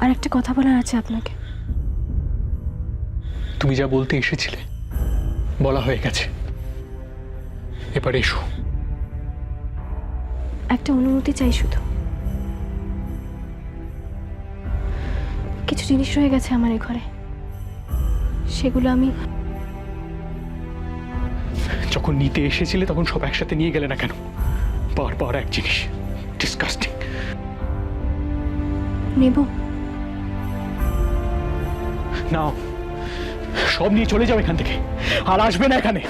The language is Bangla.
আর একটা কথা বলার আছে আপনাকে। তুমি যা বলতে এসেছিলে বলা হয়ে গেছে। এবার এসো। একটা অনুমতি চাই শুধু। কিছু জিনিস রয়ে গেছে আমার এই ঘরে। সেগুলো আমি যখন নিতে এসেছিলে তখন সব একসাথে নিয়ে গেলে না কেন? বারবার এক জিনিস। ডিসকাস্টিং নেব। নাও। সব নিয়ে চলে যাও এখান থেকে। আর আসবে না এখানে।